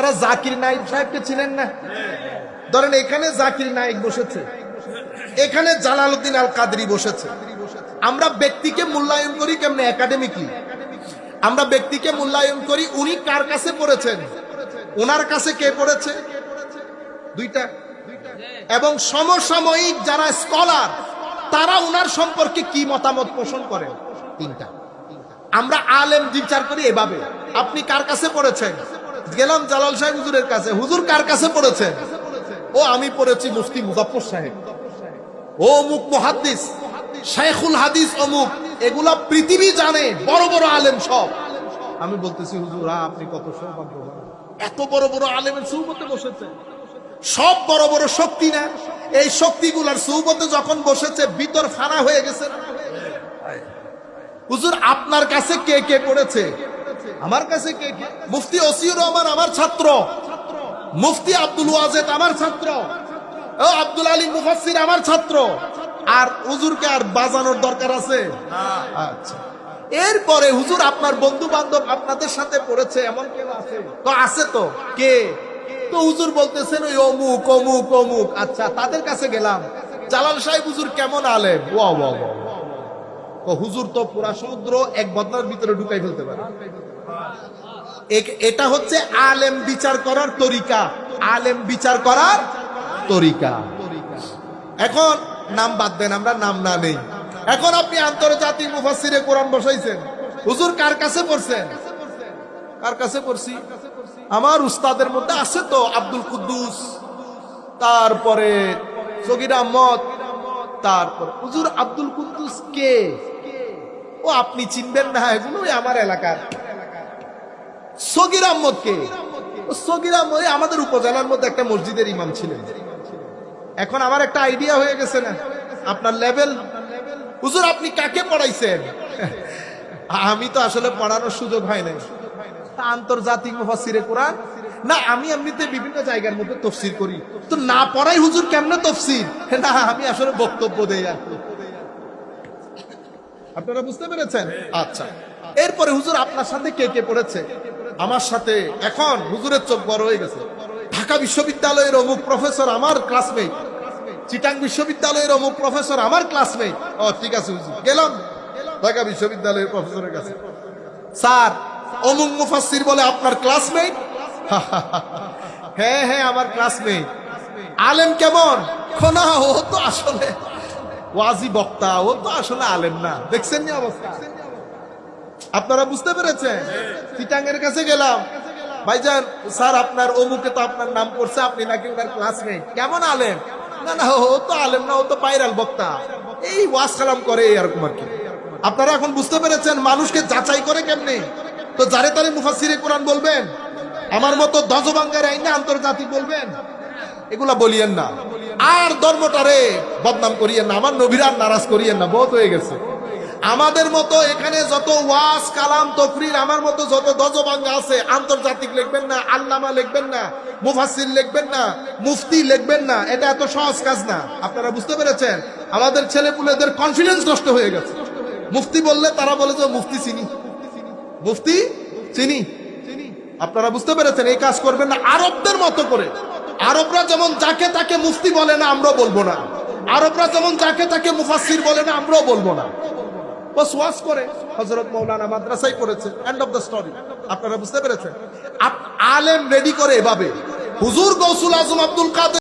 তারা জাকির নাইক সাহেবকে ছিলেন না? ধরেন এখানে জাকির নাইক বসেছে, এখানে জালালউদ্দিন আল কাদরি বসেছে। আমরা ব্যক্তিকে মূল্যায়ন করি কেমনে? একাডেমিকলি আমরা ব্যক্তিকে মূল্যায়ন করি, উনি কার কাছে পড়েছেন? ওনার কাছে কে পড়েছে? দুইটা। এবং সমসাময়িক যারা স্কলার, তারা উনার সম্পর্কে কি মতামত পোষণ করেন? তিনটা। আমরা আলেম বিচার করি এভাবে। আপনি কার কাছে পড়েছেন? গেলাম জালাল সাহেব হুজুরের কাছে। হুজুর কার কাছে পড়েছেন ও, আমি পড়েছি মুফতি মুজাফর সাহেব। ও অমুক মহাদ্দিস শেখুল হাদিস অমুক। এগুলা পৃথিবী জানে, বড় বড় আলেম সব। আমি বলতেছি, হুজুর আপনি কত সৌভাগ্যবান এত বড় বড় আলেমের সৌবতে বসেছেন সব বড় বড় শক্তি না। এই শক্তিগুলার সৌবতে যখন বসেছে, ভিতর ফানা হয়ে গেছে। হুজুর, আপনার কাছে কে কে পড়েছে? আমার কাছে কে কে? মুফতি ওসিউর রহমান আমার ছাত্র। মুফতি আব্দুল ওয়াজেদ আমার ছাত্র। ও আব্দুল আলী মুফাসসির আমার ছাত্র। আর হুজুরকে আর বাজানোর দরকার আছে? আচ্ছা। এরপরে হুজুর আপনার বন্ধু বান্ধব আপনাদের সাথে পড়েছে এমন কেউ আছে? তো আছে তো। কে? তো হুজুর বলতেছেন ওই অমুক অমুক অমুক। আচ্ছা তাদের কাছে গেলাম। জালাল সাহেব হুজুর কেমন আলেম? ওয়া ওয়া ওয়া হুজুর তো পুরা সমুদ্র এক বদনার ভিতরে ঢুকাই ফেলতে পারে। এটা হচ্ছে আলেম বিচার করার তরিকা। আলেম বিচার করার তরিকা। এখন নাম বাদ দেন, আমরা নাম না নেই। এখন আপনি আন্তর্জাতিক মুফাসিরে কোরআন বসাইছেন। হুজুর কার কাছে পড়ছেন? কার কাছে পড়ছি? আমার উস্তাদের মধ্যে আছে তো আব্দুল কুদ্দুস, তারপরে সগির আহমদ, তারপর হুজুর আব্দুল কুদ্দুস কে? ও, আপনি চিনবেন না এগুলো ওই আমার এলাকার। সগির আহমদ কে? ও সগির আহমদ আমাদের উপজেলার মধ্যে একটা মসজিদের ইমাম ছিলেন। এখন আমার একটা আইডিয়া হয়ে গেছে না? আপনার লেভেল হুজুর, আপনি কাকে পড়াইছেন? আমি তো আসলে পড়ানোর সুযোগ হয় নাই। আন্তর্জাতিক মুফাসসিরে কোরআন? না, আমি এমনিতে বিভিন্ন জায়গার মধ্যে তফসির করি। তো না পড়াই হুজুর কেমনে তফসির? না, আমি আসলে বক্তব্য দেই আপনারা বুঝতে পেরেছেন? আচ্ছা। এরপরে হুজুর, আপনার সাথে কে কে পড়েছে? আমার সাথে এখন হুজুরের চোখ বড় হয়ে গেছে। ঢাকা বিশ্ববিদ্যালয়ের অমুক প্রফেসর আমার ক্লাসমেট চিটাং বিশ্ববিদ্যালয়ের অমুক প্রফেসর আমার ক্লাসমেট ও, ঠিক আছে হুজুর, গেলাম। ঢাকা বিশ্ববিদ্যালয়ের প্রফেসরের কাছে। স্যার, অমুক মুফাসসির বলে আপনার ক্লাসমেট হ্যাঁ হ্যাঁ আমার ক্লাসমেট আলেম কেমন? খোনা, ও তো আসলে, ওয়াজি বক্তা, ও তো আসলে আলেম না। দেখছেন নি অবস্থা? আপনারা বুঝতে পেরেছেন? চিটাঙ্গের কাছে গেলাম। ভাইজান, স্যার, আপনার অমুকে তো আপনার নাম করছে, আপনি নাকি ওনার ক্লাসমেট কেমন আলেম? না না, ও তো আলেম না, ও তো পাইরাল বক্তা। এই ওয়াজ কালাম করে এরকম আর কি। আপনারা এখন বুঝতে পেরেছেন, মানুষকে যাচাই করে কেমনে? তো যারে তারে মুফাসিরে কোরআন বলবেন, আমার মতো দজবাঙ্গার আইনে আন্তর্জাতিক বলবেন, এগুলা বলিয়েন না। আর ধর্মটারে বদনাম করিয়েন না, আমার নবীর নারাজ করিয়েন না, বহুত হয়ে গেছে। আমাদের মতো এখানে যত ওয়াজ, কালাম, তকরির, আমার মতো যত দজবাঙ্গা আছে, আন্তর্জাতিক লিখবেন না, আল্লামা লিখবেন না মুফাসির লিখবেন না, মুফতি লিখবেন না, এটা এত সহজ কাজ না। আপনারা বুঝতে পেরেছেন? আমাদের ছেলেপুলেদের কনফিডেন্স নষ্ট হয়ে গেছে। মুফতি বললে তারা বলে যে মুফতি চিনি। মুফতি চিনি। আপনারা বুঝতে পেরেছেন? এই কাজ করবেন না। আরবদের মতো করে। আরবরা যেমন যাকে তাকে মুফতি বলে না, আমরাও বলব না। আরবরা যেমন যাকে তাকে মুফাসসির বলে না, আমরাও বলব না। বাস ওয়াজ করে। হজরত মৌলানা মাদ্রাসায় পড়েছে। এন্ড অফ দ্য স্টোরি আপনারা বুঝতে পেরেছেন? আলেম রেডি করে এভাবে। হুজুর গৌসুল আজম আব্দুল কাদের